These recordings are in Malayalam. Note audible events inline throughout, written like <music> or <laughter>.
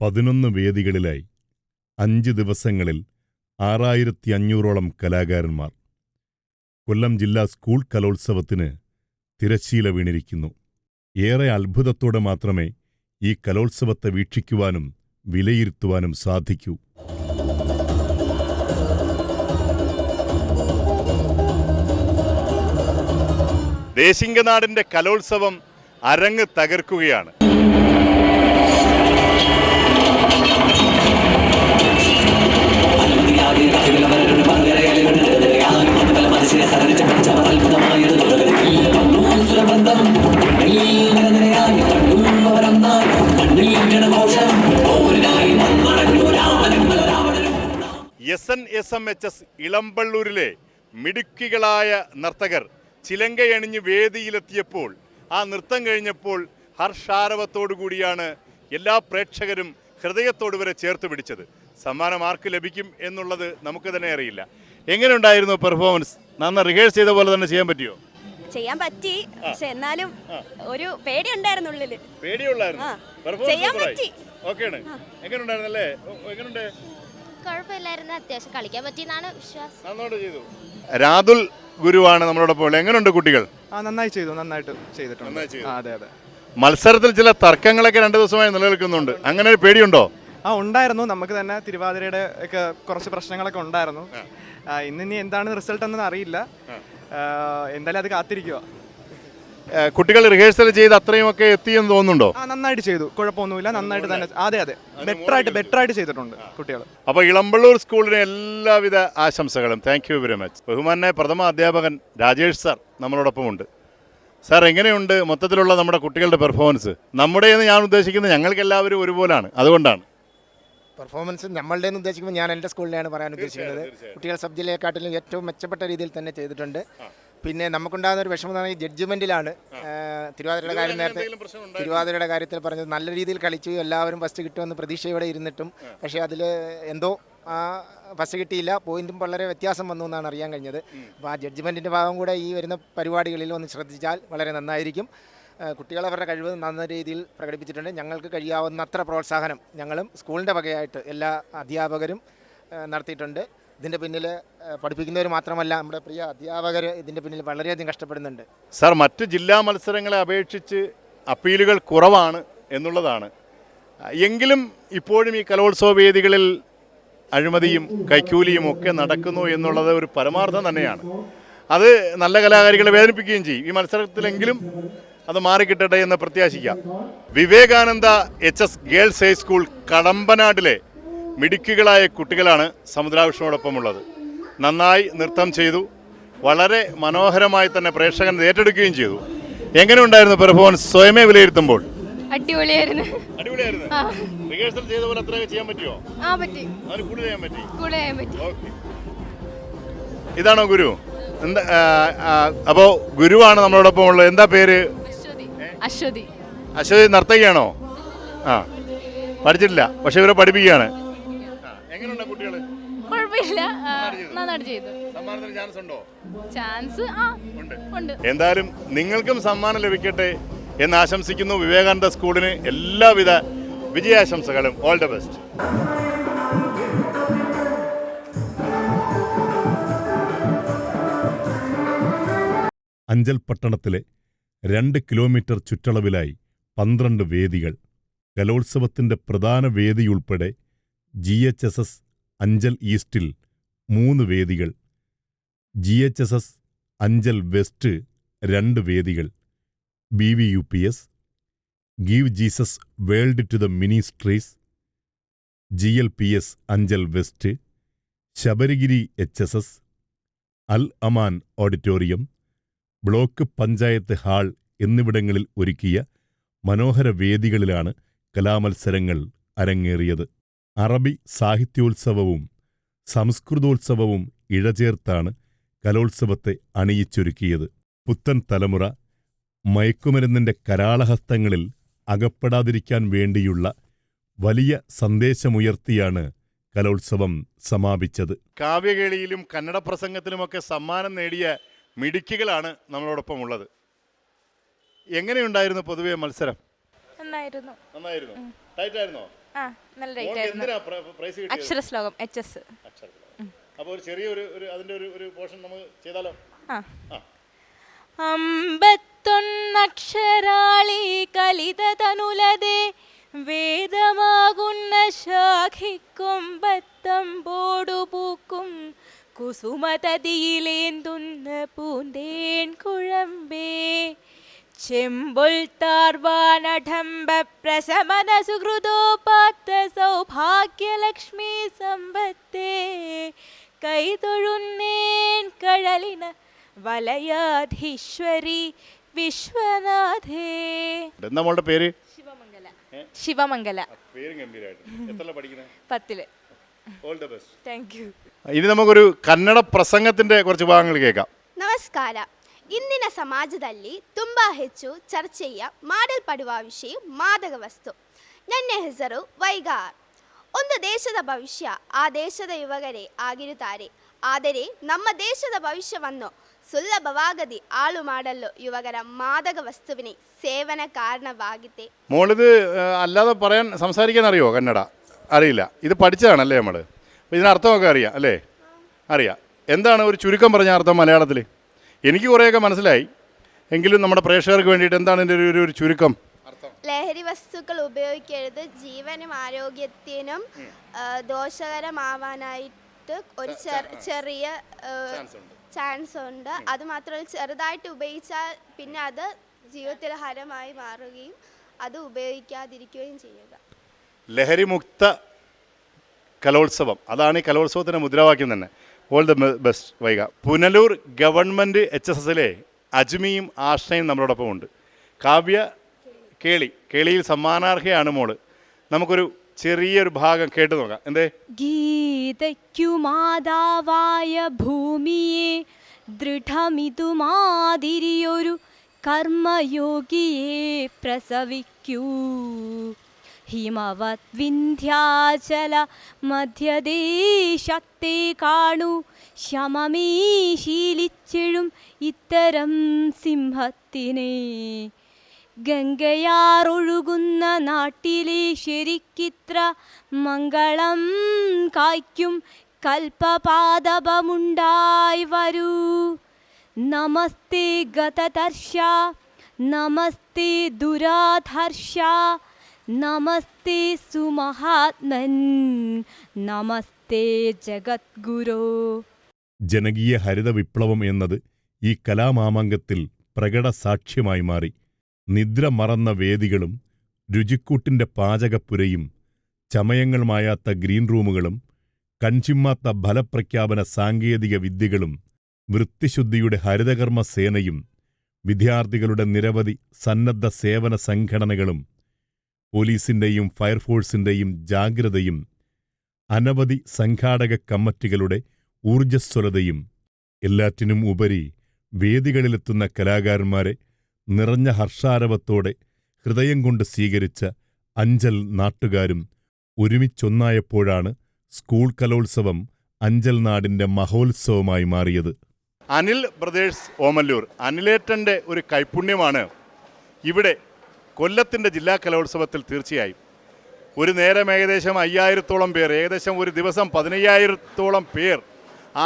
പതിനൊന്ന് വേദികളിലായി അഞ്ച് ദിവസങ്ങളിൽ ആറായിരത്തി അഞ്ഞൂറോളം കലാകാരന്മാർ കൊല്ലം ജില്ലാ സ്കൂൾ കലോത്സവത്തിന് തിരശ്ശീല വീണിരിക്കുന്നു. ഏറെ അത്ഭുതത്തോടെ മാത്രമേ ഈ കലോത്സവത്തെ വീക്ഷിക്കുവാനും വിലയിരുത്തുവാനും സാധിക്കൂ. ദേശിംഗനാടിന്റെ കലോത്സവം അരങ്ങ് തകർക്കുകയാണ്. എസ് എം എച്ച് എസ് ഇളമ്പള്ളൂരിലെ മിടുക്കികളായ നർത്തകർ ചിലങ്കയണിഞ്ഞ് വേദിയിലെത്തിയപ്പോൾ ആ നൃത്തം കഴിഞ്ഞപ്പോൾ ഹർഷാരവത്തോടു കൂടിയാണ് എല്ലാ പ്രേക്ഷകരും ഹൃദയത്തോട് വരെ ചേർത്ത് പിടിച്ചത്. സമ്മാനം ആർക്ക് ലഭിക്കും എന്നുള്ളത് നമുക്ക് തന്നെ അറിയില്ല. എങ്ങനെ ഉണ്ടായിരുന്നു പെർഫോമൻസ് നന്ന റിഹേഴ്സ് ചെയ്ത പോലെ തന്നെ ചെയ്യാൻ പറ്റിയോ? ചെയ്യാൻ പറ്റി. പക്ഷെ എന്നാലും ഒരു പേടി ഉണ്ടായിരുന്നു ഉള്ളിൽ. പേടിയുള്ളായിരുന്നു. ചെയ്യാൻ പറ്റി. ഓക്കെയാണ് എങ്ങനെയുണ്ടായിരുന്നല്ലേ? എങ്ങനെയുണ്ട്? കുഴപ്പമില്ലായിരുന്നു. അത്യാവശ്യം കളിക്കാൻ പറ്റിയെന്നാണ് വിശ്വാസം. നന്നോട്ട് ചെയ്തു. രാതുൽ ഗുരുവാണ് നമ്മളോടൊപ്പം ഉള്ളത്. എങ്ങനെയുണ്ട് കുട്ടികൾ? ആ നന്നായി ചെയ്തു. നന്നായിട്ട് ചെയ്തിട്ടുണ്ട്. നന്നായി ചെയ്തു. ആ, അതെ അതെ. മത്സരത്തിൽ ചില തർക്കങ്ങളൊക്കെ രണ്ട് ദിവസമായി നിലനിൽക്കുന്നുണ്ട്. അങ്ങനെ ഒരു പേടിയുണ്ടോ? ആ ഉണ്ടായിരുന്നു. നമുക്ക് തന്നെ തിരുവാതിരയുടെ ഒക്കെ കുറച്ച് പ്രശ്നങ്ങളൊക്കെ ഉണ്ടായിരുന്നു. ആ, ഇന്ന് ഇനി എന്താണ് റിസൾട്ട് എന്നൊന്നും അറിയില്ല. ആ, എന്തായാലും അത് കാത്തിരിക്കുക കുട്ടികൾ റിഹേഴ്സൽ ചെയ്ത് അത്രയും ഒക്കെ എത്തിയെന്ന് തോന്നുന്നുണ്ടോ? ആ നന്നായിട്ട് ചെയ്തു. കുഴപ്പമൊന്നുമില്ല. നന്നായിട്ട് തന്നെ അതെ അതെ. ബെറ്റർ ആയിട്ട് ബെറ്റർ ആയിട്ട് ചെയ്തിട്ടുണ്ട് കുട്ടികൾ. അപ്പോൾ ഇളമ്പള്ളൂർ സ്കൂളിന് എല്ലാവിധ ആശംസകളും. താങ്ക് യു വെരി മച്ച് ബഹുമാനെ പ്രഥമ അധ്യാപകൻ രാജേഷ് സാർ നമ്മളോടൊപ്പം ഉണ്ട് സാർ എങ്ങനെയുണ്ട് മൊത്തത്തിലുള്ള നമ്മുടെ കുട്ടികളുടെ പെർഫോമൻസ് നമ്മുടെ എന്ന് ഞാൻ ഉദ്ദേശിക്കുന്നത് ഞങ്ങൾക്ക് എല്ലാവരും ഒരുപോലാണ്. അതുകൊണ്ടാണ്. പെർഫോമൻസ് നമ്മളുടെ എന്ന് ഉദ്ദേശിക്കുമ്പോൾ ഞാൻ എന്റെ സ്കൂളിനെയാണ് പറയാൻ ഉദ്ദേശിക്കുന്നത്. കുട്ടികൾ സബ് ജില്ലയെക്കാട്ടിലും ഏറ്റവും മെച്ചപ്പെട്ട രീതിയിൽ തന്നെ ചെയ്തിട്ടുണ്ട്. പിന്നെ നമുക്കുണ്ടാകുന്ന ഒരു വിഷമം എന്ന് പറഞ്ഞാൽ ജഡ്ജ്മെന്റിലാണ് തിരുവാതിരയുടെ കാര്യം നേരത്തെ തിരുവാതിരയുടെ കാര്യത്തിൽ പറഞ്ഞത് നല്ല രീതിയിൽ കളിച്ചു. എല്ലാവരും ഫസ്റ്റ് കിട്ടുമെന്ന് പ്രതീക്ഷയോടെ ഇരുന്നിട്ടും. പക്ഷേ അതിൽ എന്തോ ആ ഫസ്റ്റ് കിട്ടിയില്ല. പോയിന്റും വളരെ വ്യത്യാസം വന്നു എന്നാണ് അറിയാൻ കഴിഞ്ഞത്. അപ്പോൾ ആ ജഡ്ജ്മെന്റിന്റെ ഭാഗം കൂടെ ഈ വരുന്ന പരിപാടികളിൽ ഒന്ന് ശ്രദ്ധിച്ചാൽ വളരെ നന്നായിരിക്കും. കുട്ടികൾ അവരുടെ കഴിവ് നല്ല രീതിയിൽ പ്രകടിപ്പിച്ചിട്ടുണ്ട്. ഞങ്ങൾക്ക് കഴിയാവുന്നത്ര പ്രോത്സാഹനം ഞങ്ങളും സ്കൂളിന്റെ വകയായിട്ട് എല്ലാ അധ്യാപകരും നടത്തിയിട്ടുണ്ട്. ഇതിന്റെ പിന്നിൽ പഠിപ്പിക്കുന്നവർ മാത്രമല്ല നമ്മുടെ പ്രിയ അധ്യാപകർ ഇതിന്റെ പിന്നിൽ വളരെയധികം കഷ്ടപ്പെടുന്നുണ്ട്. സാർ മറ്റ് ജില്ലാ മത്സരങ്ങളെ അപേക്ഷിച്ച് അപ്പീലുകൾ കുറവാണ് എന്നുള്ളതാണ്. എങ്കിലും ഇപ്പോഴും ഈ കലോത്സവ വേദികളിൽ അഴിമതിയും കൈക്കൂലിയും ഒക്കെ നടക്കുന്നു എന്നുള്ളത് ഒരു പരമാർത്ഥം തന്നെയാണ്. അത് നല്ല കലാകാരികളെ വേദനിപ്പിക്കുകയും ചെയ്യും. ഈ മത്സരത്തിലെങ്കിലും അത് മാറിക്കിട്ടട്ടെ എന്ന് പ്രത്യാശിക്കാം. Vivekananda H S girls high school കടമ്പനാട്ടിലെ മിടുക്കികളായ കുട്ടികളാണ് സമുദ്രാവിഷ്ണോടൊപ്പമുള്ളത് നന്നായി നൃത്തം ചെയ്തു. വളരെ മനോഹരമായി തന്നെ പ്രേക്ഷകൻ ഏറ്റെടുക്കുകയും ചെയ്തു. എങ്ങനെ ഉണ്ടായിരുന്നു പെർഫോമൻസ് സ്വയമേ വിലയിരുത്തുമ്പോൾ? അടിപൊളിയായിരുന്നു. അടിപൊളിയായിരുന്നു. റിഹേഴ്സൽ ചെയ്ത പോലെ അത്രയൊക്കെ ചെയ്യാൻ പറ്റുമോ? ആ പറ്റി. അതിന് കൂടുതൽ ചെയ്യാൻ പറ്റി? ചെയ്യാൻ പറ്റി. ഓക്കെ. ഇതാണോ ഗുരു? എന്താ അപ്പോ ഗുരുവാണ് നമ്മളോടൊപ്പം ഉള്ളത് എന്താ പേര്? അശ്വതി. അശ്വതി നർത്തകിയാണോ? ആ. പഠിച്ചിട്ടില്ല. പക്ഷെ ഇവരെ പഠിപ്പിക്കുകയാണ്. കുഴപ്പമില്ല. നന്നായിട്ട് ചെയ്തു. ചാൻസ് ഉണ്ടോ? ചാൻസ് ആ ഉണ്ട്. ഉണ്ട്. എന്തായാലും നിങ്ങൾക്കും സമ്മാനം ലഭിക്കട്ടെ എന്ന് ആശംസിക്കുന്നു വിവേകാനന്ദ സ്കൂളിന് എല്ലാവിധ വിജയാശംസകളും. ഓൾ ദ ബെസ്റ്റ് അഞ്ചൽ പട്ടണത്തിലെ രണ്ട് കിലോമീറ്റർ ചുറ്റളവിലായി പന്ത്രണ്ട് വേദികൾ. കലോത്സവത്തിന്റെ പ്രധാന വേദിയുൾപ്പെടെ G H S S Anchal ഈസ്റ്റിൽ മൂന്ന് വേദികൾ. G H S S Anchal west രണ്ട് വേദികൾ. B V U P S give Jesus world to the ministries G L P S Anchal west Sabarigiri H S S Al Aman auditorium block panchayat hall എന്നിവിടങ്ങളിൽ ഒരുക്കിയ മനോഹര വേദികളിലാണ് കലാമത്സരങ്ങൾ അരങ്ങേറിയത്. അറബി സാഹിത്യോത്സവവും സംസ്കൃതോത്സവവും ഇഴചേർത്താണ് കലോത്സവത്തെ അണിയിച്ചൊരുക്കിയത്. പുത്തൻ തലമുറ മയക്കുമരുന്നിന്റെ കരാളഹസ്തങ്ങളിൽ അകപ്പെടാതിരിക്കാൻ വേണ്ടിയുള്ള വലിയ സന്ദേശമുയർത്തിയാണ് കലോത്സവം സമാപിച്ചത്. കാവ്യകേളിയിലും കന്നഡ പ്രസംഗത്തിലുമൊക്കെ സമ്മാനം നേടിയ മിടുക്കികളാണ് നമ്മളോടൊപ്പം ഉള്ളത് എങ്ങനെയുണ്ടായിരുന്നു പൊതുവെ മത്സരം? നന്നായിരുന്നു. നന്നായിരുന്നു. ടൈറ്റ് ആയിരുന്നോ ആ നല്ല റേറ്റ് ആയിരുന്നു. കിട്ടിയത്? അക്ഷരശ്ലോകം എച്ച് എസ്. അപ്പോൾ ഒരു ചെറിയ ഒരു അതിന്റെ ഒരു ഒരു പോർഷൻ നമുക്ക് ചെയ്താലോ? ആ. അമ്പത്തൊന്നക്ഷരാളി കലിത തനുലതേ വേദമാകുന്ന ശാഖിക്കൊമ്പത്തമ്പോടു പൂക്കും കുസുമതതിയിലേന്തുന്ന പൂന്തേൻ കുഴമ്പേ. ചിമ്പുൾത്താർവാനഠംബപ്രശമനസുഹൃതോപാത്ത സമ്പത്തേ. കൈതൊഴുന്നേൻ കഴലിന വലയാധീശ്വരി വിശ്വനാഥേ. പേര്? ശിവമംഗല. ശിവമംഗല. പത്തിൽ. ഇനി നമുക്കൊരു കന്നഡ പ്രസംഗത്തിന്റെ കുറച്ച് ഭാഗങ്ങൾ കേൾക്കാം. നമസ്കാരം. ಇಂದಿನ ಸಮಾಜದಲ್ಲಿ ತುಂಬ ಹೆಚ್ಚು ಚರ್ಚೆಯ ಮಾಡಲ್ಪಡುವ ವಿಷಯ ಮಾದಕ ವಸ್ತು ನನ್ನ ಹೆಸರು ವೈಗಾರ್ ಒಂದು ದೇಶದ ಭವಿಷ್ಯ ಆ ದೇಶದ ಯುವಕರೇ ಆಗಿರುತ್ತಾರೆ ಆದರೆ ನಮ್ಮ ದೇಶದ ಭವಿಷ್ಯವನ್ನು ಸುಲಭವಾಗದೆ ಹಾಳು ಮಾಡಲು ಯುವಕರ ಮಾದಕ ವಸ್ತುವಿನ ಸೇವನ ಕಾರಣವಾಗಿದೆ മോളിത് ആ, അല്ലാതെ പറയാൻ സംസാരിക്കാൻ അറിയോ കന്നഡ അറിയില്ല ഇത് പഠിച്ചതാണല്ലേ നമ്മൾ അപ്പോൾ ഇതിനർത്ഥമൊക്കെ അറിയാം അല്ലേ അറിയാം എന്താണ് ഒരു ചുരുക്കം പറഞ്ഞ അർത്ഥം മലയാളത്തിൽ എനിക്ക് കുറേയൊക്കെ മനസ്സിലായി. എങ്കിലും നമ്മുടെ പ്രേക്ഷകർക്ക് വേണ്ടിയിട്ട് എന്താണ് ഇതിന്റെ ഒരു- ഒരു ഒരു ചുരുക്കം? ലഹരി വസ്തുക്കൾ ഉപയോഗിക്കരുത്. ജീവനും ആരോഗ്യത്തിനും ദോഷകരമാവാനായിട്ട് ഒരു ചെറിയ ചാൻസ് ഉണ്ട് അത് മാത്രമല്ല ചെറുതായിട്ട് ഉപയോഗിച്ചാൽ പിന്നെ അത് ജീവിതത്തിൽ ഹരമായി മാറുകയും അത് ഉപയോഗിക്കാതിരിക്കുകയും ചെയ്യുക. ലഹരിമുക്ത കലോത്സവം. അതാണ് ഈ കലോത്സവത്തിന്റെ മുദ്രാവാക്യം തന്നെ. All the best Vaika. Punalur government H S എസിലെ അജ്മിയും ആഷ്നയും നമ്മളോടൊപ്പം ഉണ്ട് കാവ്യ കേളി കേളിയിൽ സമ്മാനാർഹയാണ് മോൾ. നമുക്കൊരു ചെറിയൊരു ഭാഗം കേട്ടു നോക്കാം. എന്തേ? ഗീതയ്ക്കു മാതാവായ ഭൂമിയെ ദൃഢമിതുമാതിരിയൊരു കർമ്മയോഗിയെ പ്രസവിക്കൂ. ഹിമവത് വിന്ധ്യാചല മധ്യദേശത്തെ കാണു. ശമമീ ശീലിച്ചെഴും ഇത്തരം സിംഹത്തിനെ. ഗംഗയാറൊഴുകുന്ന നാട്ടിലെ ശരിക്കിത്ര മംഗളം കായ്ക്കും. കൽപ്പപാദപമുണ്ടായി വരൂ. നമസ്തേ ഗതതർഷ നമസ്തേ ദുരാധർഷ നമസ്തേ സുമഹാത്മൻ. നമസ്തേ ജഗദ്ഗുരു. ജനകീയ ഹരിത വിപ്ലവം എന്നത് ഈ കലാമാമാങ്കത്തിൽ പ്രകട സാക്ഷ്യമായി മാറി. നിദ്ര മറന്ന വേദികളും രുചിക്കൂട്ടിന്റെ പാചകപ്പുരയും ചമയങ്ങൾ മായാത്ത ഗ്രീൻ റൂമുകളും കൺചിമ്മാത്ത ഫലപ്രഖ്യാപന സാങ്കേതിക വിദ്യകളും വൃത്തിശുദ്ധിയുടെ ഹരിതകർമ്മ സേനയും വിദ്യാർത്ഥികളുടെ നിരവധി സന്നദ്ധ സേവന സംഘടനകളും പോലീസിന്റെയും ഫയർഫോഴ്സിന്റെയും ജാഗ്രതയും അനവധി സംഘാടക കമ്മിറ്റികളുടെ ഊർജസ്വലതയും എല്ലാറ്റിനും ഉപരി വേദികളിലെത്തുന്ന കലാകാരന്മാരെ നിറഞ്ഞ ഹർഷാരവത്തോടെ ഹൃദയം കൊണ്ട് സ്വീകരിച്ച അഞ്ചൽ നാട്ടുകാരും ഒരുമിച്ചൊന്നായപ്പോഴാണ് സ്കൂൾ കലോത്സവം അഞ്ചൽ നാടിന്റെ മഹോത്സവമായി മാറിയത്. അനിൽ ബ്രദേഴ്സ് ഓമല്ലൂർ അനിലേറ്റന്റെ ഒരു കൈപുണ്യമാണ് ഇവിടെ കൊല്ലത്തിന്റെ ജില്ലാ കലോത്സവത്തിൽ തീർച്ചയായും. ഒരു നേരം ഏകദേശം അയ്യായിരത്തോളം പേർ ഏകദേശം ഒരു ദിവസം പതിനയ്യായിരത്തോളം പേർ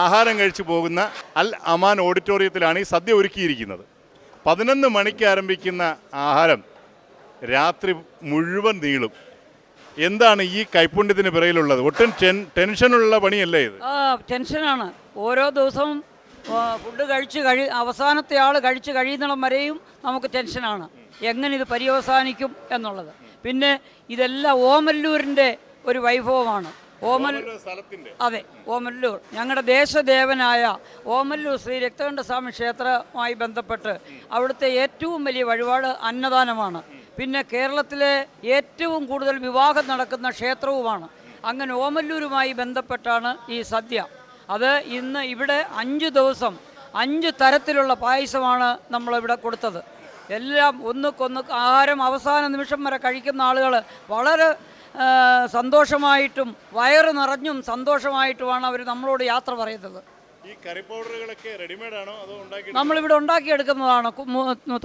ആഹാരം കഴിച്ചു പോകുന്ന അൽ അമാൻ ഓഡിറ്റോറിയത്തിലാണ് ഈ സദ്യ ഒരുക്കിയിരിക്കുന്നത്. പതിനൊന്ന് മണിക്ക് ആരംഭിക്കുന്ന ആഹാരം രാത്രി മുഴുവൻ നീളും. എന്താണ് ഈ കൈപ്പുണ്യത്തിന് പിറകിലുള്ളത്? ഒട്ടും ടെൻ ടെൻഷനുള്ള പണിയല്ലേ ഇത്? ടെൻഷനാണ്. ഓരോ ദിവസവും ഫുഡ് കഴിച്ച് കഴി അവസാനത്തെ ആൾ കഴിച്ച് കഴിയുന്നിടം വരെയും നമുക്ക് ടെൻഷനാണ്. എങ്ങനെ ഇത് പര്യവസാനിക്കും എന്നുള്ളത്. പിന്നെ ഇതെല്ലാം ഓമല്ലൂരിന്റെ ഒരു വൈഭവമാണ്. ഓമൽ അതെ ഓമല്ലൂർ. ഞങ്ങളുടെ ദേശദേവനായ ഓമല്ലൂർ ശ്രീ രക്തകണ്ഠസ്വാമി ക്ഷേത്രമായി ബന്ധപ്പെട്ട് അവിടുത്തെ ഏറ്റവും വലിയ വഴിപാട് അന്നദാനമാണ്. പിന്നെ കേരളത്തിലെ ഏറ്റവും കൂടുതൽ വിവാഹം നടക്കുന്ന ക്ഷേത്രവുമാണ്. അങ്ങനെ ഓമല്ലൂരുമായി ബന്ധപ്പെട്ടാണ് ഈ സദ്യ. അത് ഇന്ന് ഇവിടെ അഞ്ച് ദിവസം അഞ്ച് തരത്തിലുള്ള പായസമാണ് നമ്മളിവിടെ കൊടുത്തത്. എല്ലാം ഒന്നുക്കൊന്ന് ആഹാരം അവസാന നിമിഷം വരെ കഴിക്കുന്ന ആളുകൾ വളരെ സന്തോഷമായിട്ടും വയറ് നിറഞ്ഞും സന്തോഷമായിട്ടുമാണ് അവർ നമ്മളോട് യാത്ര പറയുന്നത്. ഈ കറി പൗഡറുകളൊക്കെ റെഡിമെയ്ഡ് ആണോ അതോ ഉണ്ടാക്കി നമ്മളിവിടെ ഉണ്ടാക്കിയെടുക്കുന്നതാണ്.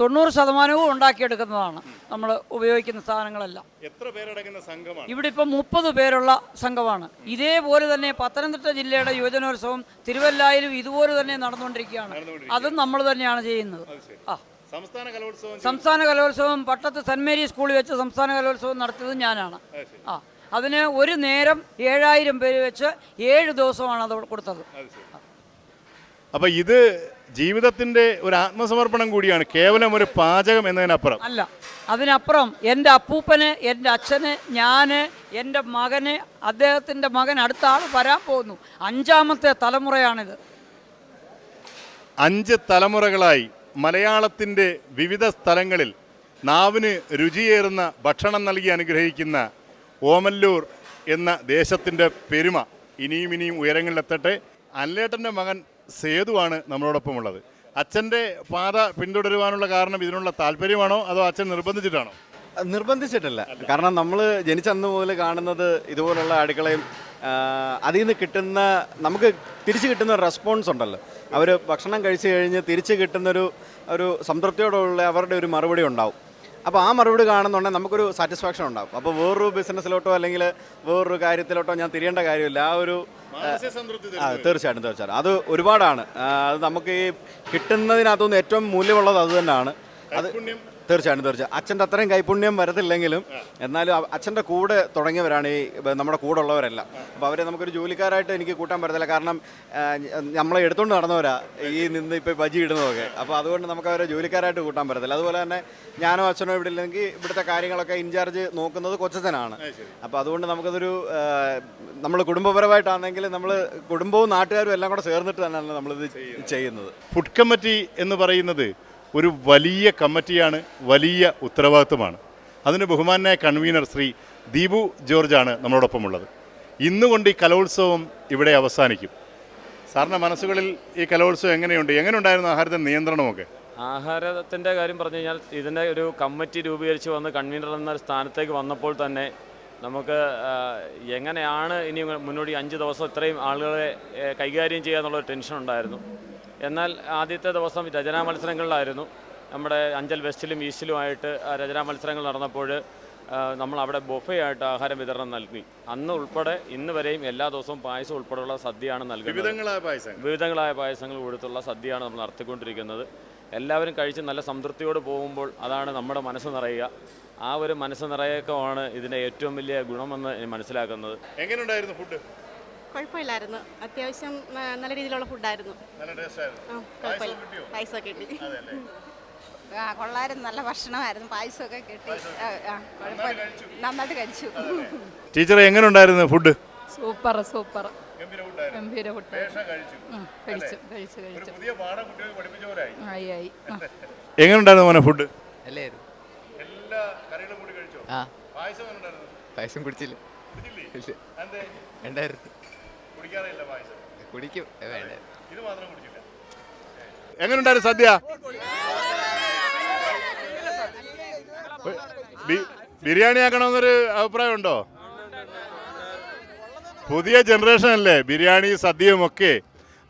തൊണ്ണൂറ് ശതമാനവും ഉണ്ടാക്കിയെടുക്കുന്നതാണ് നമ്മൾ ഉപയോഗിക്കുന്ന സാധനങ്ങളെല്ലാം. എത്ര പേരടങ്ങുന്ന സംഘമാണ്? ഇവിടെ ഇപ്പം മുപ്പത് പേരുള്ള സംഘമാണ്. ഇതേപോലെ തന്നെ പത്തനംതിട്ട ജില്ലയുടെ യുവജനോത്സവം തിരുവല്ലായിലും ഇതുപോലെ തന്നെ നടന്നുകൊണ്ടിരിക്കുകയാണ്. അതും നമ്മൾ തന്നെയാണ് ചെയ്യുന്നത്. ആ. സംസ്ഥാന കലോത്സവം സംസ്ഥാന കലോത്സവം പട്ടത്ത് സെന്റ് മേരി സ്കൂളിൽ വെച്ച് സംസ്ഥാന കലോത്സവം നടത്തിയത് ഞാനാണ്. ആ അതിന് ഒരു നേരം ഏഴായിരം പേര് വെച്ച് ഏഴ് ദിവസമാണ് അത് കൊടുത്തത്. അപ്പൊ ഇത് ജീവിതത്തിന്റെ ഒരു ആത്മസമർപ്പണം കൂടിയാണ്. കേവലം ഒരു പാചകം എന്നതിനപ്പുറം. അല്ല അതിനപ്പുറം എന്റെ അപ്പൂപ്പന് എന്റെ അച്ഛന് ഞാൻ എന്റെ മകന് അദ്ദേഹത്തിന്റെ മകൻ അടുത്ത ആൾ വരാൻ പോകുന്നു. അഞ്ചാമത്തെ തലമുറയാണിത്. അഞ്ച് തലമുറകളായി മലയാളത്തിന്റെ വിവിധ സ്ഥലങ്ങളിൽ നാവിന് രുചിയേറുന്ന ഭക്ഷണം നൽകി അനുഗ്രഹിക്കുന്ന ഓമല്ലൂർ എന്ന ദേശത്തിന്റെ പെരുമ ഇനിയും ഇനിയും ഉയരങ്ങളിലെത്തട്ടെ. അല്ലേട്ടന്റെ മകൻ സേതുവാണ് നമ്മളോടൊപ്പം ഉള്ളത് അച്ഛന്റെ പാത പിന്തുടരുവാനുള്ള കാരണം ഇതിനുള്ള താല്പര്യമാണോ? അതോ അച്ഛൻ നിർബന്ധിച്ചിട്ടാണോ? നിർബന്ധിച്ചിട്ടില്ല. കാരണം നമ്മൾ ജനിച്ചന്ന് മുതൽ കാണുന്നത് ഇതുപോലുള്ള അടുക്കളയും അതിൽ നിന്ന് കിട്ടുന്ന നമുക്ക് തിരിച്ചു കിട്ടുന്ന റെസ്പോൺസ് ഉണ്ടല്ലോ. അവർ ഭക്ഷണം കഴിച്ചു കഴിഞ്ഞ് തിരിച്ചു കിട്ടുന്നൊരു ഒരു സംതൃപ്തിയോടുള്ള അവരുടെ ഒരു മറുപടി ഉണ്ടാവും. അപ്പോൾ ആ മറുപടി കാണുന്നുണ്ടെങ്കിൽ നമുക്കൊരു സാറ്റിസ്ഫാക്ഷൻ ഉണ്ടാവും. അപ്പോൾ വേറൊരു ബിസിനസ്സിലോട്ടോ അല്ലെങ്കിൽ വേറൊരു കാര്യത്തിലോട്ടോ ഞാൻ തിരിയേണ്ട കാര്യമില്ല. ആ ഒരു തീർച്ചയായിട്ടും തീർച്ചയായിട്ടും. അത് ഒരുപാടാണ്. അത് നമുക്ക് ഈ കിട്ടുന്നതിനകത്തുനിന്ന് ഏറ്റവും മൂല്യമുള്ളത് അത് തന്നെയാണ്. അത് തീർച്ചയായിട്ടും തീർച്ചയായും അച്ഛന്റെ അത്രയും കൈപുണ്യം വരത്തില്ലെങ്കിലും എന്നാലും അച്ഛന്റെ കൂടെ തുടങ്ങിയവരാണ് ഈ നമ്മുടെ കൂടെ ഉള്ളവരെല്ലാം. അപ്പോൾ അവരെ നമുക്കൊരു ജോലിക്കാരായിട്ട് എനിക്ക് കൂട്ടാൻ പറ്റത്തില്ല. കാരണം നമ്മളെ എടുത്തുകൊണ്ട് നടന്നവരാ ഈ നിന്ന് ഇപ്പോൾ ബജി ഇടുന്നതൊക്കെ. അപ്പോൾ അതുകൊണ്ട് നമുക്ക് അവരെ ജോലിക്കാരായിട്ട് കൂട്ടാൻ പറ്റത്തില്ല. അതുപോലെ തന്നെ ഞാനോ അച്ഛനോ ഇവിടെ ഇല്ലെങ്കിൽ ഇവിടുത്തെ കാര്യങ്ങളൊക്കെ ഇൻചാർജ് നോക്കുന്നത് കൊച്ചച്ഛനാണ്. അപ്പോൾ അതുകൊണ്ട് നമുക്കതൊരു നമ്മൾ കുടുംബപരമായിട്ടാണെങ്കിൽ നമ്മൾ കുടുംബവും നാട്ടുകാരും എല്ലാം കൂടെ ചേർന്നിട്ട് തന്നെയാണ് നമ്മളിത് ചെയ്യുന്നത്. ഫുഡ് കമ്മിറ്റി എന്ന് പറയുന്നത് ഒരു വലിയ കമ്മിറ്റിയാണ് വലിയ ഉത്തരവാദിത്വമാണ്. അതിന് ബഹുമാനായ കൺവീനർ ശ്രീ ദീപു ജോർജാണ് നമ്മളോടൊപ്പം ഉള്ളത് ഇന്നുകൊണ്ട് ഈ കലോത്സവം ഇവിടെ അവസാനിക്കും. സാറിന്റെ മനസ്സുകളിൽ ഈ കലോത്സവം എങ്ങനെയുണ്ട്? എങ്ങനെ ഉണ്ടായിരുന്നു ആഹാരത്തിന്റെ നിയന്ത്രണമൊക്കെ? ആഹാരത്തിന്റെ കാര്യം പറഞ്ഞു കഴിഞ്ഞാൽ ഇതിന്റെ ഒരു കമ്മിറ്റി രൂപീകരിച്ച് വന്ന് കൺവീനർ എന്ന സ്ഥാനത്തേക്ക് വന്നപ്പോൾ തന്നെ നമുക്ക് എങ്ങനെയാണ് ഇനി മുന്നോട്ട് അഞ്ച് ദിവസം ഇത്രയും ആളുകളെ കൈകാര്യം ചെയ്യുക എന്നുള്ള ഒരു ടെൻഷൻ ഉണ്ടായിരുന്നു. എന്നാൽ ആദ്യത്തെ ദിവസം രചനാ മത്സരങ്ങളിലായിരുന്നു. നമ്മുടെ അഞ്ചൽ വെസ്റ്റിലും ഈസ്റ്റിലുമായിട്ട് ആ രചനാ മത്സരങ്ങൾ നടന്നപ്പോൾ നമ്മൾ അവിടെ ബൊഫയായിട്ട് ആഹാരം വിതരണം നൽകി. അന്ന് ഉൾപ്പെടെ ഇന്ന് വരെയും എല്ലാ ദിവസവും പായസം ഉൾപ്പെടെയുള്ള സദ്യയാണ് നൽകുന്നത്. വിവിധങ്ങളായ പായസങ്ങൾ. വിവിധങ്ങളായ പായസങ്ങൾ കൊടുത്തുള്ള സദ്യയാണ് നമ്മൾ നടത്തിക്കൊണ്ടിരിക്കുന്നത്. എല്ലാവരും കഴിച്ച് നല്ല സംതൃപ്തിയോട് പോകുമ്പോൾ അതാണ് നമ്മുടെ മനസ്സ് നിറയുക. ആ ഒരു മനസ്സ് നിറയക്കമാണ് ഇതിന്റെ ഏറ്റവും വലിയ ഗുണമെന്ന് മനസ്സിലാക്കുന്നത്. എങ്ങനെയുണ്ടായിരുന്നു ഫുഡ് കുഴപ്പമില്ലായിരുന്നു. അത്യാവശ്യം നല്ല രീതിയിലുള്ള ഫുഡായിരുന്നു. നല്ല ടേസ്റ്റ് ആയിരുന്നു ആ കുഴപ്പമില്ല. പൈസ കിട്ടി. ആ കൊള്ളായിരുന്നു. നല്ല ഭക്ഷണമായിരുന്നു. പായസമൊക്കെ കിട്ടി. നന്നായിട്ട് കഴിച്ചു. ടീച്ചർ എങ്ങനെ ഉണ്ടായിരുന്നു ഫുഡ്? സൂപ്പർ സൂപ്പർ ഗംഭീര ഫുഡ്. കഴിച്ചു. കഴിച്ചു കഴിച്ചു ആയി. ആയി <laughs> എങ്ങനെ ഉണ്ടായിരുന്നു മോനെ ഫുഡ്? അല്ലായിരുന്നു എല്ലാ കറികളും കൂടി കഴിച്ചോ? പായസം ഉണ്ടായിരുന്നു പായസം കുടിച്ചില്ല. ഉണ്ടായിരുന്നു കുടിക്കും. വേണ്ട. ഇത് മാത്രം കുടിച്ചില്ല. എങ്ങനെയുണ്ടായിരുന്നു സദ്യ? ബിരിയാണി ആക്കണമെന്നൊരു അഭിപ്രായമുണ്ടോ? പുതിയ ജനറേഷൻ അല്ലേ ബിരിയാണി സദ്യയും ഒക്കെ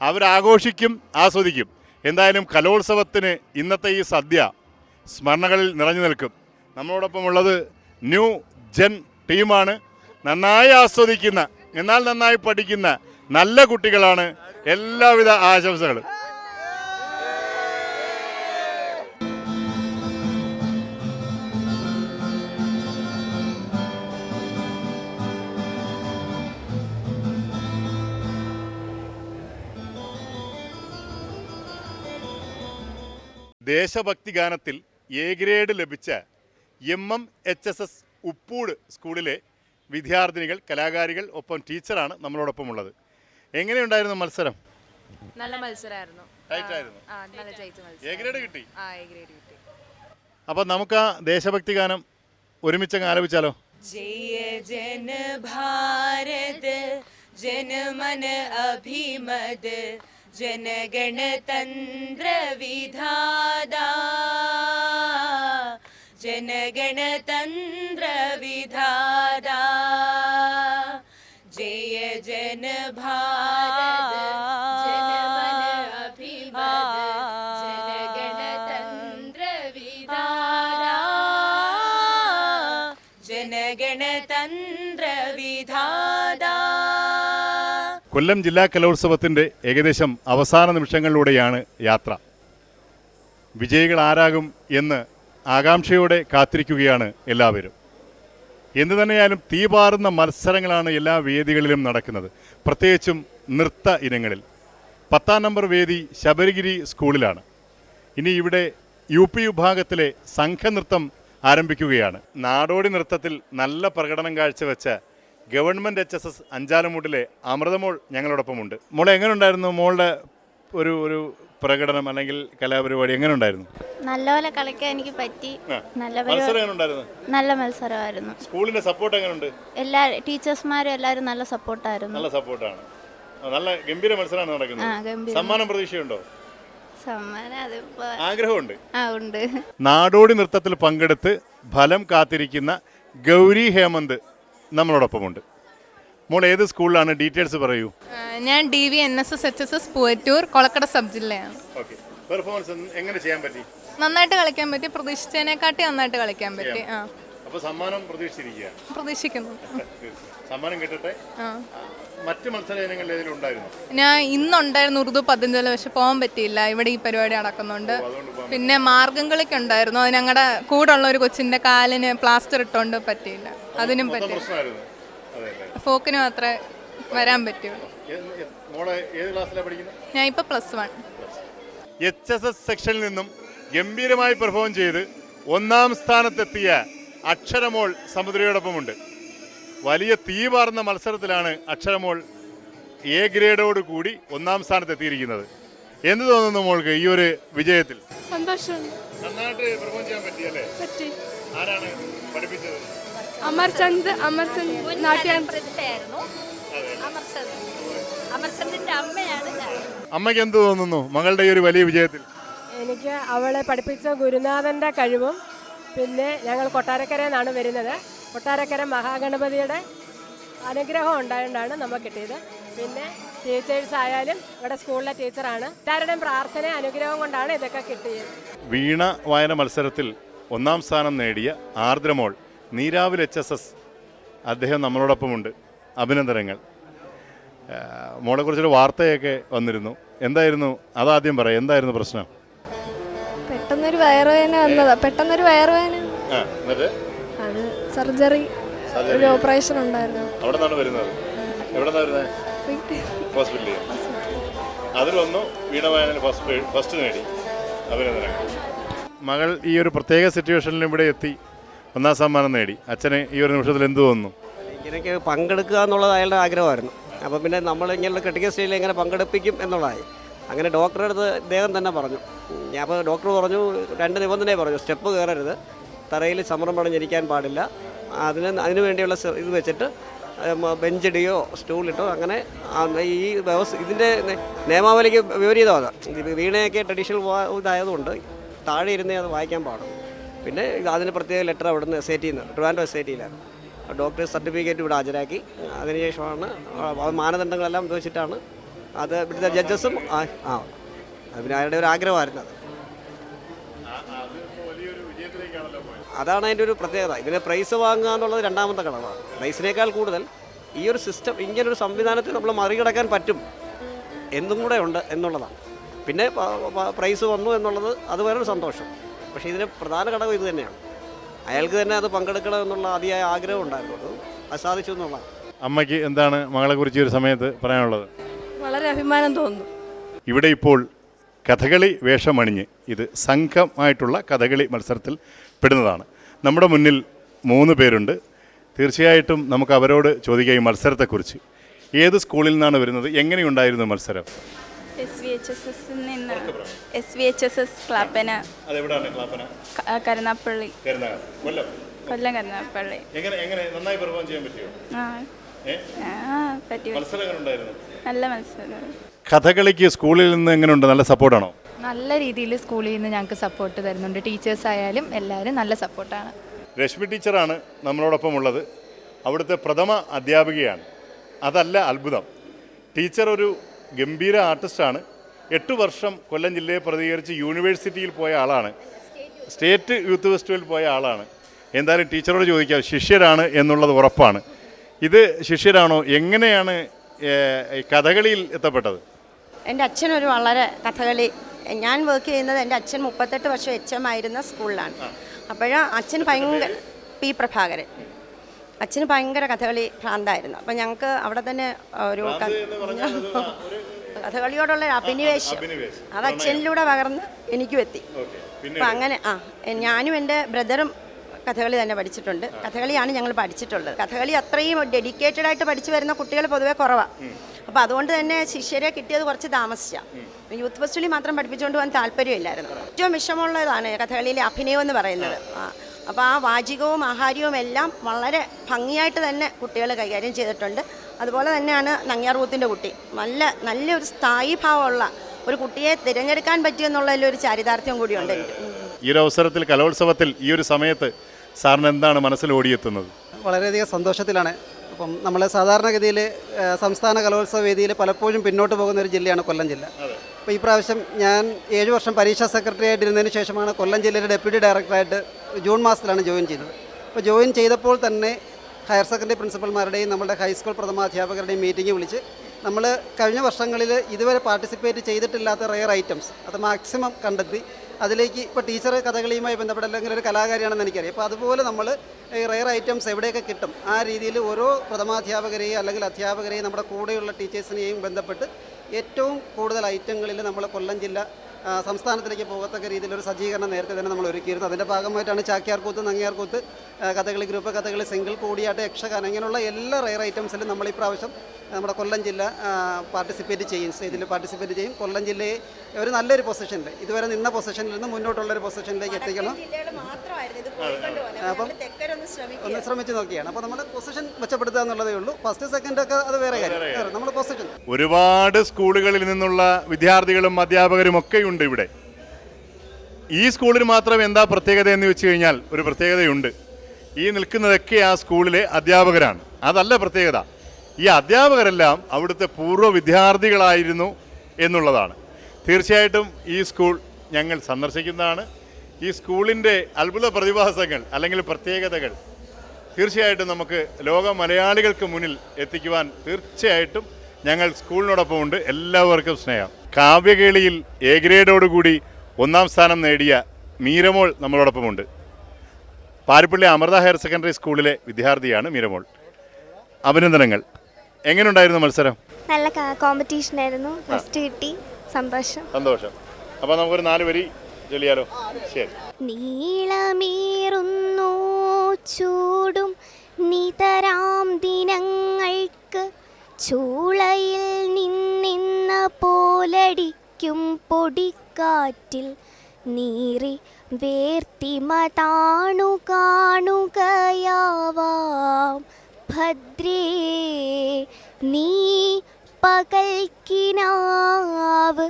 അവരാഘോഷിക്കും ആസ്വദിക്കും. എന്തായാലും കലോത്സവത്തിന് ഇന്നത്തെ ഈ സദ്യ സ്മരണകളിൽ നിറഞ്ഞു നിൽക്കും. നമ്മളോടൊപ്പം ഉള്ളത് ന്യൂ ജെൻ ടീമാണ്. നന്നായി ആസ്വദിക്കുന്ന എന്നാൽ നന്നായി പഠിക്കുന്ന നല്ല കുട്ടികളാണ്. എല്ലാവിധ ആശംസകളും. ദേശഭക്തി ഗാനത്തിൽ എ ഗ്രേഡ് ലഭിച്ച M M H S S Uppoodu സ്കൂളിലെ വിദ്യാർത്ഥിനികൾ കലാകാരികൾ ഒപ്പം ടീച്ചറാണ് നമ്മളോടൊപ്പം ഉള്ളത് എങ്ങനെയുണ്ടായിരുന്നു മത്സരം നല്ല മത്സരമായിരുന്നു ടൈറ്റായിരുന്നു ആ നല്ല ജയിച്ച എ ഗ്രേഡ് കിട്ടി ആ എ ഗ്രേഡ് കിട്ടി അപ്പം നമുക്ക് ആ ദേശഭക്തി ഗാനം ഒരുമിച്ചങ്ങ് ആലപിച്ചാലോ जय जन भारत जन मन अभिमद जन गणतंत्र विधादा जन गणतंत्र विधादा കൊല്ലം ജില്ലാ കലോത്സവത്തിന്റെ ഏകദേശം അവസാന നിമിഷങ്ങളിലൂടെയാണ് യാത്ര. വിജയികൾ ആരാകും എന്ന് ആകാംക്ഷയോടെ കാത്തിരിക്കുകയാണ് എല്ലാവരും. എന്തു തന്നെയായാലും തീപാറുന്ന മത്സരങ്ങളാണ് എല്ലാ വേദികളിലും നടക്കുന്നത്. പ്രത്യേകിച്ചും നൃത്ത ഇനങ്ങളിൽ. പത്താം നമ്പർ വേദി ശബരിഗിരി സ്കൂളിലാണ്. ഇനി ഇവിടെ യു പി വിഭാഗത്തിലെ സംഘനൃത്തം ആരംഭിക്കുകയാണ്. നാടോടി നൃത്തത്തിൽ നല്ല പ്രകടനം കാഴ്ചവെച്ച ഗവൺമെന്റ് എച്ച് എസ് എസ് അഞ്ചാലമൂട്ടിലെ അമൃതമോൾ ഞങ്ങളോടൊപ്പമുണ്ട്. മോളെ എങ്ങനെ ഉണ്ടായിരുന്നു മോളുടെ ഒരു ഒരു പ്രകടനം അല്ലെങ്കിൽ കലാപരിപാടി? എങ്ങനെ ഉണ്ടായിരുന്നു നല്ലപോലെ കളിക്കാൻ എനിക്ക് പറ്റി. നല്ല നല്ല മത്സരമായിരുന്നു. സ്കൂളിന്റെ സപ്പോർട്ട് എങ്ങനെയുണ്ട് എല്ലാ ടീച്ചേഴ്സ്മാരും എല്ലാവരും നല്ല സപ്പോർട്ടായിരുന്നു. നല്ല സപ്പോർട്ടാണ്. നല്ല ഗംഭീര മത്സരമാണ് നടക്കുന്നത്. സമ്മാനം പ്രതീക്ഷയുണ്ടോ? ആഗ്രഹമുണ്ട്. ഉണ്ട്. നാടോടി നൃത്തത്തിൽ പങ്കെടുത്ത് ഫലം കാത്തിരിക്കുന്ന ഗൗരി ഹേമന്ത് നമ്മളോടൊപ്പമുണ്ട്. മോൾ ഏത് സ്കൂളിലാണ്? ഡീറ്റെയിൽസ് പറയൂ. ഞാൻ D V N S S H S S Poovattoor Kolakkada sub ജില്ലയാണ്. ഓക്കെ. പെർഫോമൻസ് എങ്ങനെ ചെയ്യാൻ പറ്റി? നന്നായിട്ട് കളിക്കാൻ പറ്റി. പ്രതീക്ഷിച്ചതിനെക്കാട്ടി നന്നായിട്ട് കളിക്കാൻ പറ്റി. ആ. അപ്പോൾ സമ്മാനം പ്രതീക്ഷിച്ചിരിക്കുക പ്രതീക്ഷിക്കുന്നു. സമ്മാനം കിട്ടട്ടെ? ആ. മറ്റ് മത്സര ഇനങ്ങളിൽ ഏതെങ്കിലും ഉണ്ടായിരുന്നു? ഞാൻ ഇന്നുണ്ടായിരുന്നു ഉറുദു പതഞ്ജലി പക്ഷെ പോകാൻ പറ്റിയില്ല. ഇവിടെ ഈ പരിപാടി നടക്കുന്നുണ്ട്. പിന്നെ മാർഗം കളിക്ക് ഉണ്ടായിരുന്നു. അത് ഞങ്ങളുടെ കൂടെ ഉള്ള ഒരു കൊച്ചിന്റെ കാലിന് പ്ലാസ്റ്റർ ഇട്ടുകൊണ്ട് പറ്റിയില്ല. അതിനും പറ്റി പ്രശ്നമായിരുന്നു. ഫോക്കിന് മാത്രമേ വരാൻ പറ്റുള്ളൂ. മോളെ ഏത് ക്ലാസ്സിലാണ് പഠിക്കുന്നത് ഞാൻ ഇപ്പൊ plus one H S S സെക്ഷനിൽ നിന്നും ഗംഭീരമായി പെർഫോം ചെയ്ത് ഒന്നാം സ്ഥാനത്തെത്തിയ അക്ഷരമോൾ സമുദ്രയോടൊപ്പമുണ്ട്. വലിയ തീപാർന്ന മത്സരത്തിലാണ് അക്ഷരമോൾ എ ഗ്രേഡോട് കൂടി ഒന്നാം സ്ഥാനത്ത് എത്തിയിരിക്കുന്നത് എന്ത് തോന്നുന്നു മോൾക്ക് ഈ ഒരു വിജയത്തിൽ? സന്തോഷം. നന്നായിട്ട് പെർഫോം ചെയ്യാൻ പറ്റിയല്ലേ പറ്റി. ആരാണ് പഠിപ്പിച്ചത്? അമർചന്ദ് അമ്മയാണ് അമ്മയ്ക്ക് എന്ത് തോന്നുന്നു മകളുടെ ഈ ഒരു വലിയ വിജയത്തിൽ? എനിക്ക് അവളെ പഠിപ്പിച്ച ഗുരുനാഥന്റെ കഴിവും പിന്നെ ഞങ്ങൾ കൊട്ടാരക്കരയിൽ നിന്നാണ് വരുന്നത്. കൊട്ടാരക്കര മഹാഗണപതിയുടെ അനുഗ്രഹം ഉണ്ടായതുകൊണ്ടാണ് നമുക്ക് കിട്ടിയത്. പിന്നെ ടീച്ചേഴ്സ് ആയാലും ഇവിടെ സ്കൂളിലെ ടീച്ചറാണ് എല്ലാവരുടെയും പ്രാർത്ഥന അനുഗ്രഹം കൊണ്ടാണ് ഇതൊക്കെ കിട്ടിയത്. വീണ വായന മത്സരത്തിൽ ഒന്നാം സ്ഥാനം നേടിയ Ardramol Neeravil H S S അദ്ദേഹം നമ്മളോടൊപ്പമുണ്ട്. അഭിനന്ദനങ്ങൾ. മോളെ കുറിച്ചൊരു വാർത്തയൊക്കെ വന്നിരുന്നു. എന്തായിരുന്നു? അതാദ്യം പറയാം. എന്തായിരുന്നു പ്രശ്നം? പെട്ടെന്നൊരു വയറുവേദന വന്നതാ. പെട്ടെന്നൊരു വയറുവേദന. അത് സർജറി ഒരു ഓപ്പറേഷൻ ഉണ്ടായിരുന്നു. അവിടെ നിന്നാണ് വരുന്നത്? എവിടെ വരുന്നത് ഹോസ്പിറ്റലിൽ അതിൽ വന്നു വീണ ഫസ്റ്റ് ഫസ്റ്റ് നേടി. അഭിനന്ദനങ്ങൾ. മകൾ ഈ ഒരു പ്രത്യേക സിറ്റുവേഷനിൽ ഇവിടെ എത്തി. ഒന്നാം സമ്മാനം നേടി. അച്ഛന് ഈ ഒരു നിമിഷത്തിൽ എന്ത് തോന്നുന്നു? എനിക്ക് പങ്കെടുക്കുക എന്നുള്ളത് അയാളുടെ ആഗ്രഹമായിരുന്നു. അപ്പോൾ പിന്നെ നമ്മൾ ഇങ്ങനെയുള്ള ക്രിട്ടിക്കൽ സ്റ്റേജിൽ എങ്ങനെ പങ്കെടുപ്പിക്കും എന്നുള്ളതായി. അങ്ങനെ ഡോക്ടറെ അടുത്ത് ഇദ്ദേഹം തന്നെ പറഞ്ഞു. ഞാൻ അപ്പോൾ ഡോക്ടർ പറഞ്ഞു രണ്ട് നിബന്ധനയെ പറഞ്ഞു. സ്റ്റെപ്പ് കയറരുത്. തറയിൽ ചമരം പടഞ്ഞിരിക്കാൻ പാടില്ല. അതിന് അതിന് വേണ്ടിയുള്ള ഇത് വെച്ചിട്ട് ബെഞ്ചിടിയോ സ്റ്റൂളിട്ടോ അങ്ങനെ ഈ വ്യവസ്ഥ ഇതിന്റെ നിയമാവലിക്ക് വിപരീതമാണ് വീണയൊക്കെ ട്രഡീഷണൽ ഇതായതുകൊണ്ട് താഴെ ഇരുന്നേ അത് വായിക്കാൻ പാടും പിന്നെ അതിന് പ്രത്യേക ലെറ്റർ അവിടുന്ന് എസ് ഐ ടിന്ന് ട്രിവാൻഡ്രം എസ് ഐ ടിയിലാണ് ഡോക്ടർ സർട്ടിഫിക്കറ്റ് ഇവിടെ ഹാജരാക്കി. അതിനുശേഷമാണ് മാനദണ്ഡങ്ങളെല്ലാം ഉപയോഗിച്ചിട്ടാണ് അത് ഇവിടുത്തെ ജഡ്ജസും ആ ആ പിന്നെ അയാളുടെ ഒരു ആഗ്രഹമായിരുന്നു അത്. അതാണ് അതിന്റെ ഒരു പ്രത്യേകത. ഇതിനെ പ്രൈസ് വാങ്ങുക എന്നുള്ളത് രണ്ടാമത്തെ ഘടകമാണ്. പ്രൈസിനേക്കാൾ കൂടുതൽ ഈ ഒരു സിസ്റ്റം ഇങ്ങനൊരു സംവിധാനത്തെ നമ്മൾ മറികടക്കാൻ പറ്റും എന്നും കൂടെ ഉണ്ട് എന്നുള്ളതാണ്. പിന്നെ പ്രൈസ് വന്നു എന്നുള്ളത് അത് വേറൊരു സന്തോഷം. പക്ഷേ ഇതിന് പ്രധാന ഘടകം ഇത് തന്നെയാണ്. അയാൾക്ക് തന്നെ അത് പങ്കെടുക്കണം എന്നുള്ള അതിയായ ആഗ്രഹം ഉണ്ടായിരുന്നു. അത് അത് സാധിച്ചു എന്നുള്ളതാണ്. അമ്മയ്ക്ക് എന്താണ് മകളെക്കുറിച്ച് ഈ ഒരു സമയത്ത് പറയാനുള്ളത്? വളരെ അഭിമാനം തോന്നുന്നു. ഇവിടെ ഇപ്പോൾ കഥകളി വേഷമണിഞ്ഞ് ഇത് സംഘമായിട്ടുള്ള കഥകളി മത്സരത്തിൽ പെടുന്നതാണ്. നമ്മുടെ മുന്നിൽ മൂന്ന് പേരുണ്ട്. തീർച്ചയായിട്ടും നമുക്ക് അവരോട് ചോദിക്കാം ഈ മത്സരത്തെക്കുറിച്ച്. ഏത് സ്കൂളിൽ നിന്നാണ് വരുന്നത്? എങ്ങനെയുണ്ടായിരുന്നു മത്സരം? S V H S S നിന്ന് S V H S S Clappana. Karunagappally Kollam? Karunagappally നല്ല മത്സരം. കഥകളിക്ക് സ്കൂളിൽ നിന്ന് എങ്ങനെയുണ്ട്? നല്ല സപ്പോർട്ടാണോ? നല്ല രീതിയിൽ സ്കൂളിൽ നിന്ന് ഞങ്ങൾക്ക് സപ്പോർട്ട് തരുന്നുണ്ട്. ടീച്ചേഴ്സ് ആയാലും എല്ലാവരും നല്ല സപ്പോർട്ടാണ്. രശ്മി ടീച്ചറാണ് നമ്മളോടൊപ്പം ഉള്ളത്. അവിടുത്തെ പ്രഥമ അധ്യാപികയാണ്. അതല്ല അത്ഭുതം. ടീച്ചർ ഒരു ഗംഭീര ആർട്ടിസ്റ്റാണ്. എട്ട് വർഷം കൊല്ലം ജില്ലയെ പ്രതികരിച്ച് യൂണിവേഴ്സിറ്റിയിൽ പോയ ആളാണ്. സ്റ്റേറ്റ് യൂത്ത് ഫെസ്റ്റിവലിൽ പോയ ആളാണ്. എന്തായാലും ടീച്ചറോട് ചോദിക്കാം ശിഷ്യരാണ് എന്നുള്ളത് ഉറപ്പാണ്. ഇത് ശിഷ്യരാണോ? എങ്ങനെയാണ് കഥകളിയിൽ എത്തപ്പെട്ടത്? എന്റെ അച്ഛൻ ഒരു വളരെ കഥകളി ഞാൻ വർക്ക് ചെയ്യുന്നത് എന്റെ അച്ഛൻ മുപ്പത്തെട്ട് വർഷം എച്ച് എം ആയിരുന്ന സ്കൂളിലാണ് അപ്പോഴാ അച്ഛൻ ഭയങ്കര പി പ്രഭാകരൻ. അച്ഛന് ഭയങ്കര കഥകളി ഭ്രാന്തായിരുന്നു. അപ്പം ഞങ്ങൾക്ക് അവിടെ തന്നെ ഒരു <laughs> കഥകളിയോടുള്ള ഒരു അഭിനിവേശം. അത് അച്ഛനിലൂടെ പകർന്ന് എനിക്കും എത്തി. അപ്പം അങ്ങനെ ആ ഞാനും എന്റെ ബ്രദറും കഥകളി തന്നെ പഠിച്ചിട്ടുണ്ട്. കഥകളിയാണ് ഞങ്ങൾ പഠിച്ചിട്ടുള്ളത്. കഥകളി അത്രയും ഡെഡിക്കേറ്റഡ് ആയിട്ട് പഠിച്ചു വരുന്ന കുട്ടികൾ പൊതുവേ കുറവാണ് അപ്പോൾ അതുകൊണ്ട് തന്നെ ശിഷ്യരെ കിട്ടിയത് കുറച്ച് താമസിച്ചാണ് യൂത്ത് ഫെസ്റ്റിവലിൽ മാത്രം പഠിപ്പിച്ചുകൊണ്ട് പോകാൻ താല്പര്യമില്ലായിരുന്നു. ഏറ്റവും വിഷമമുള്ളതാണ് കഥകളിയിലെ അഭിനയം എന്ന് പറയുന്നത്. അപ്പോൾ ആ വാചികവും ആഹാര്യവും എല്ലാം വളരെ ഭംഗിയായിട്ട് തന്നെ കുട്ടികൾ കൈകാര്യം ചെയ്തിട്ടുണ്ട്. അതുപോലെ തന്നെയാണ് നങ്ങ്യാർകൂത്തിന്റെ കുട്ടി. നല്ല നല്ലൊരു സ്ഥായി ഭാവമുള്ള ഒരു കുട്ടിയെ തിരഞ്ഞെടുക്കാൻ പറ്റിയെന്നുള്ളതിൽ ഒരു ചാരിതാർത്ഥ്യം കൂടിയുണ്ട് ഈ ഒരു അവസരത്തിൽ കലോത്സവത്തിൽ ഈ ഒരു സമയത്ത് സാറിന് എന്താണ് മനസ്സിൽ ഓടിയെത്തുന്നത്? വളരെയധികം സന്തോഷത്തിലാണ് അപ്പം നമ്മൾ സാധാരണഗതിയിൽ സംസ്ഥാന കലോത്സവ വേദിയിൽ പലപ്പോഴും പിന്നോട്ട് പോകുന്ന ഒരു ജില്ലയാണ് കൊല്ലം ജില്ല. അപ്പോൾ ഈ പ്രാവശ്യം ഞാൻ ഏഴ് വർഷം പരീക്ഷാ സെക്രട്ടറി ആയിട്ടിരുന്നതിന് ശേഷമാണ് കൊല്ലം ജില്ലയിലെ ഡെപ്യൂട്ടി ഡയറക്ടറായിട്ട് ജൂൺ മാസത്തിലാണ് ജോയിൻ ചെയ്തത്. അപ്പോൾ ജോയിൻ ചെയ്തപ്പോൾ തന്നെ ഹയർ സെക്കൻഡറി പ്രിൻസിപ്പൽമാരുടെയും നമ്മുടെ ഹൈസ്കൂൾ പ്രഥമാധ്യാപകരുടെയും മീറ്റിംഗ് വിളിച്ച് നമ്മൾ കഴിഞ്ഞ വർഷങ്ങളിൽ ഇതുവരെ പാർട്ടിസിപ്പേറ്റ് ചെയ്തിട്ടില്ലാത്ത റെയർ ഐറ്റംസ് അത് മാക്സിമം കണ്ടെത്തി അതിലേക്ക് ഇപ്പോൾ ടീച്ചർ കഥകളിയുമായി ബന്ധപ്പെട്ട അല്ലെങ്കിൽ ഒരു കലാകാരിയാണെന്ന് എനിക്കറിയാം. അപ്പോൾ അതുപോലെ നമ്മൾ ഈ റെയർ ഐറ്റംസ് എവിടെയൊക്കെ കിട്ടും ആ രീതിയിൽ ഓരോ പ്രഥമാധ്യാപകരെയും അല്ലെങ്കിൽ അധ്യാപകരെയും നമ്മുടെ കൂടെയുള്ള ടീച്ചേഴ്സിനെയും ബന്ധപ്പെട്ട് ഏറ്റവും കൂടുതൽ ഐറ്റങ്ങളിൽ നമ്മൾ കൊല്ലം ജില്ല സംസ്ഥാനത്തിലേക്ക് പോകത്തക്ക രീതിയിലൊരു സജ്ജീകരണം നേരത്തെ തന്നെ നമ്മൾ ഒരുക്കിയിരുന്നു. അതിന്റെ ഭാഗമായിട്ടാണ് ചാക്യാർകൂത്ത് നങ്ങിയാർകൂത്ത് കഥകളി ഗ്രൂപ്പ് കഥകളി സിംഗിൾ കൂടിയാട്ട് യക്ഷഗാനം ഇങ്ങനെയുള്ള എല്ലാ റെയർ ഐറ്റംസിലും നമ്മൾ ഈ പ്രാവശ്യം നമ്മുടെ കൊല്ലം ജില്ല പാർട്ടിസിപ്പേറ്റ് ചെയ്യും. സ്റ്റേജിൽ പാർട്ടിസിപ്പേറ്റ് ചെയ്യും. കൊല്ലം ജില്ലയെ ഒരു നല്ലൊരു പൊസിഷനിൽ ഇതുവരെ നിന്ന പൊസിഷനിൽ നിന്ന് മുന്നോട്ടുള്ളൊരു പൊസിഷനിലേക്ക് എത്തിക്കണം. അപ്പം ഒന്ന് ശ്രമിച്ചു നോക്കിയാണ്. അപ്പോൾ നമ്മൾ പൊസിഷൻ മെച്ചപ്പെടുത്തുക എന്നുള്ളതേ ഉള്ളൂ. ഫസ്റ്റ് സെക്കൻഡ് ഒക്കെ അത് വേറെ കാര്യം. നമ്മൾ പൊസിഷൻ ഒരുപാട് സ്കൂളുകളിൽ നിന്നുള്ള വിദ്യാർത്ഥികളും അധ്യാപകരും ഒക്കെയുണ്ട്. ഇവിടെ. ഈ സ്കൂളിന് മാത്രം എന്താ പ്രത്യേകത എന്ന് വെച്ച് കഴിഞ്ഞാൽ ഒരു പ്രത്യേകതയുണ്ട്. ഈ നിൽക്കുന്നതൊക്കെ ആ സ്കൂളിലെ അധ്യാപകരാണ്. അതല്ല പ്രത്യേകത. ഈ അധ്യാപകരെല്ലാം അവിടുത്തെ പൂർവ വിദ്യാർത്ഥികളായിരുന്നു എന്നുള്ളതാണ്. തീർച്ചയായിട്ടും ഈ സ്കൂൾ ഞങ്ങൾ സന്ദർശിക്കുന്നതാണ്. ഈ സ്കൂളിന്റെ അത്ഭുത പ്രതിഭാസങ്ങൾ അല്ലെങ്കിൽ പ്രത്യേകതകൾ തീർച്ചയായിട്ടും നമുക്ക് ലോക മലയാളികൾക്ക് മുന്നിൽ എത്തിക്കുവാൻ തീർച്ചയായിട്ടും ഞങ്ങൾ സ്കൂളിനോടൊപ്പം ഉണ്ട് എല്ലാവർക്കും സ്നേഹം. കാവ്യകേളിയിൽ എ ഗ്രേഡോടുകൂടി ഒന്നാം സ്ഥാനം നേടിയ മീരമോൾ നമ്മളോടൊപ്പമുണ്ട്. പാരിപ്പള്ളി അമൃത ഹയർ സെക്കൻഡറി സ്കൂളിലെ വിദ്യാർത്ഥിയാണ് മീരമോൾ. അഭിനന്ദനങ്ങൾ. എങ്ങനെയുണ്ടായിരുന്നു മത്സരം? നല്ല കോമ്പറ്റീഷൻ ആയിരുന്നു. ഫസ്റ്റ് കിട്ടി. സന്തോഷം. സന്തോഷം. അപ്പോൾ നമുക്കൊരു നാല് വരി ചൊല്ലിയാലോ ശരി. നീളമേറുന്നു ചൂടും നിതരാം ദിനങ്ങൾക്ക് ചൂളയിൽ നിന്നിന്ന പോലടിക്കും പൊടിക്കാറ്റിൽ നീറി വേർത്തിമ താണു കാണുകയാവാം. ഭദ്രേ നീ പകൽക്കിനാവ്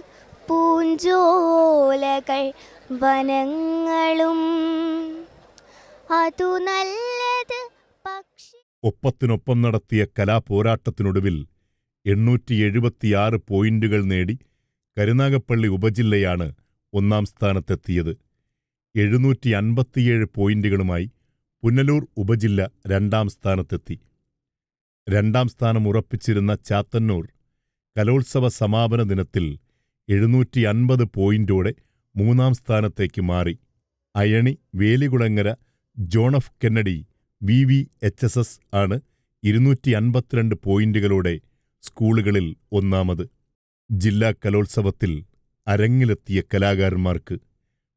പൂഞ്ചോലകൾ വനങ്ങളും. അതു പക്ഷി ഒപ്പത്തിനൊപ്പം നടത്തിയ കലാപോരാട്ടത്തിനൊടുവിൽ എണ്ണൂറ്റി എഴുപത്തിയാറ് പോയിന്റുകൾ നേടി കരുനാഗപ്പള്ളി ഉപജില്ലയാണ് ഒന്നാം സ്ഥാനത്തെത്തിയത്. എഴുന്നൂറ്റി അൻപത്തിയേഴ് പോയിന്റുകളുമായി പുനലൂർ ഉപജില്ല രണ്ടാം സ്ഥാനത്തെത്തി. രണ്ടാം സ്ഥാനം ഉറപ്പിച്ചിരുന്ന ചാത്തന്നൂർ കലോത്സവ സമാപന ദിനത്തിൽ എഴുന്നൂറ്റി അൻപത് പോയിന്റോടെ മൂന്നാം സ്ഥാനത്തേക്ക് മാറി. Ayani Velikulangara John F Kennedy V V H S S ആണ് ഇരുന്നൂറ്റി അൻപത്തിരണ്ട് പോയിന്റുകളോടെ സ്കൂളുകളിൽ ഒന്നാമത്. ജില്ലാ കലോത്സവത്തിൽ അരങ്ങിലെത്തിയ കലാകാരന്മാർക്ക്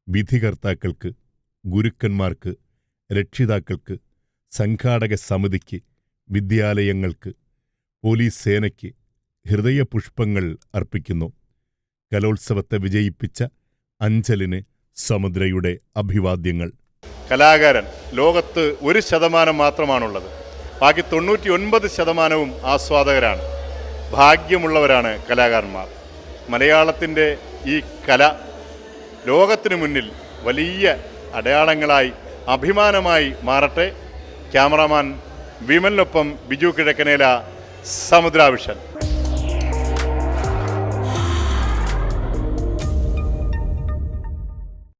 വിധികർത്താക്കൾക്ക് ഗുരുക്കന്മാർക്ക് രക്ഷിതാക്കൾക്ക് സംഘാടക സമിതിക്ക് വിദ്യാലയങ്ങൾക്ക് പോലീസ് സേനയ്ക്ക് ഹൃദയപുഷ്പങ്ങൾ അർപ്പിക്കുന്നു. കലോത്സവത്തെ വിജയിപ്പിച്ച അഞ്ചലിന് സമുദ്രയുടെ അഭിവാദ്യങ്ങൾ. കലാകാരൻ. ലോകത്ത് ഒരു ശതമാനം മാത്രമാണുള്ളത്. ബാക്കി തൊണ്ണൂറ്റി ഒൻപത് ശതമാനവും ആസ്വാദകരാണ്. ഭാഗ്യമുള്ളവരാണ് കലാകാരന്മാർ. മലയാളത്തിന്റെ ഈ കല ലോകത്തിനു മുന്നിൽ വലിയ അടയാളങ്ങളായി അഭിമാനമായി മാറട്ടെ. ക്യാമറാമാൻ വിമലിനൊപ്പം ബിജു കിഴക്കനേല സമുദ്രാവിഷൻ.